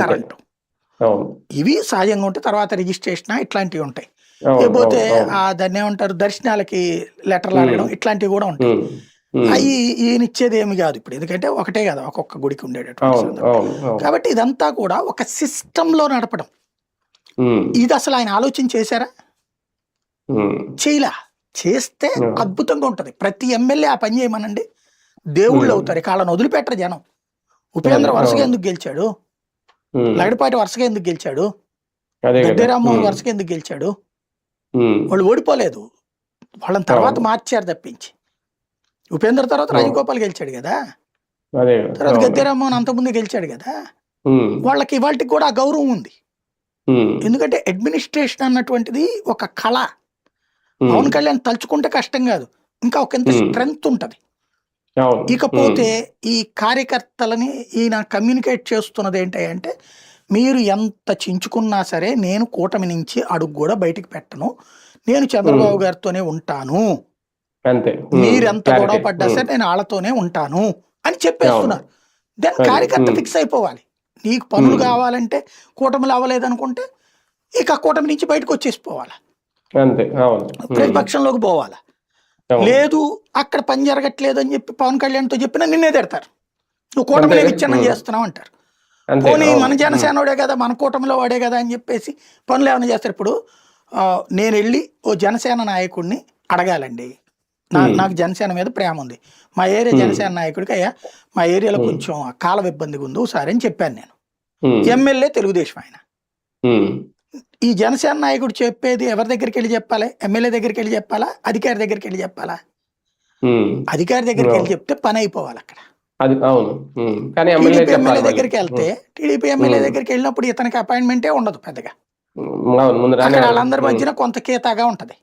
Current ఇవి సహజంగా ఉంటే తర్వాత రిజిస్ట్రేషన్ ఇట్లాంటివి ఉంటాయి. లేకపోతే దాన్ని ఏమంటారు? దర్శనాలకి లెటర్లు అడగడం ఇట్లాంటివి కూడా ఉంటాయి. అవి ఈయన ఇచ్చేది ఏమి కాదు ఇప్పుడు. ఎందుకంటే ఒకటే కదా ఒక్కొక్క గుడికి ఉండేటటువంటి కాబట్టి ఇదంతా కూడా ఒక సిస్టమ్లో నడపడం ఇది అసలు ఆయన ఆలోచన చేశారా. చేయలా. చేస్తే. అద్భుతంగా ఉంటది. ప్రతి ఎమ్మెల్యే ఆ పని చేయమనండి. దేవుళ్ళు. అవుతారు. ఇక వాళ్ళని వదిలిపెట్టరు జనం. ఉపేంద్ర వరుసగా. ఎందుకు గెలిచాడు. లగడపాటి వరుసగా ఎందుకు గెలిచాడు అదే కదా. గద్దె రామ్మోహన్ ఉమ్, వరుసగా ఎందుకు గెలిచాడు. వాళ్ళు ఓడిపోలేదు వాళ్ళని తర్వాత. మార్చారు తప్పించి ఉపేంద్ర తర్వాత. రాజగోపాల్ గెలిచాడు కదా. తర్వాత అవును. గద్దె రామ్మోహన్ అంతకుముందు గెలిచాడు కదా వాళ్ళకి ఇవాళకి కూడా ఆ గౌరవం ఉంది ఎందుకంటే అడ్మినిస్ట్రేషన్ అన్నటువంటిది ఒక కళ. పవన్ కళ్యాణ్ తలుచుకుంటే కష్టం కాదు ఇంకా ఒక ఎంత. స్ట్రెంగ్త్ ఉంటది. ఇకపోతే ఈ కార్యకర్తలని ఈయన కమ్యూనికేట్ చేస్తున్నది ఏంటంటే మీరు ఎంత చించుకున్నా సరే నేను కూటమి నుంచి అడుగు కూడా బయటికి పెట్టను. నేను చంద్రబాబు. గారితోనే ఉంటాను. ఉమ్, అంతే. ఉమ్, మీరు ఎంత clarity. గొడవ పడ్డా సరే నేను వాళ్ళతోనే ఉంటాను అని చెప్పేస్తున్నారు. దెన్ కార్యకర్త. ఫిక్స్ అయిపోవాలి. నీకు పనులు. కావాలంటే కూటమిలు అవ్వలేదనుకుంటే ఇక కూటమి నుంచి బయటకు అంతే. అవును. ఉమ్, ప్రతిపక్షంలోకి పోవాలి. లేదు అక్కడ పని జరగట్లేదు అని చెప్పి పవన్ కళ్యాణ్తో చెప్పినా నిన్నే తిడతారు నువ్వు కూటమిలో. విచ్ఛిన్నం. చేస్తున్నావు అంటారు పోనీ. మన జనసేనోడే కదా మన కూటమిలో వాడే కదా అని చెప్పేసి పనులు ఏమైనా చేస్తారు ఇప్పుడు నేను వెళ్ళి ఓ జనసేన నాయకుడిని అడగాలండి. నాకు జనసేన మీద ప్రేమ ఉంది మా ఏరియా. జనసేన నాయకుడికి అయ్యా మా ఏరియాలో. కొంచెం కాలం ఇబ్బందిగా ఉంది ఒకసారి అని చెప్పాను నేను ఎమ్మెల్యే తెలుగుదేశం ఆయన ఈ జనసేన నాయకుడు చెప్పేది ఎవరి దగ్గరికి వెళ్ళి చెప్పాలి? ఎమ్మెల్యే దగ్గరికి వెళ్ళి చెప్పాలా? అధికారి దగ్గరికి వెళ్ళి చెప్పాలా. అధికారి దగ్గరికి వెళ్ళి. చెప్తే పని అయిపోవాలి అక్కడ. టీడీపీ ఎమ్మెల్యే దగ్గరికి వెళ్తే టీడీపీ ఎమ్మెల్యే దగ్గరికి వెళ్ళినప్పుడు ఇతనికి అపాయింట్మెంటే ఉండదు పెద్దగా. వాళ్ళందరి మధ్యన కొంత కేతాగా ఉంటది.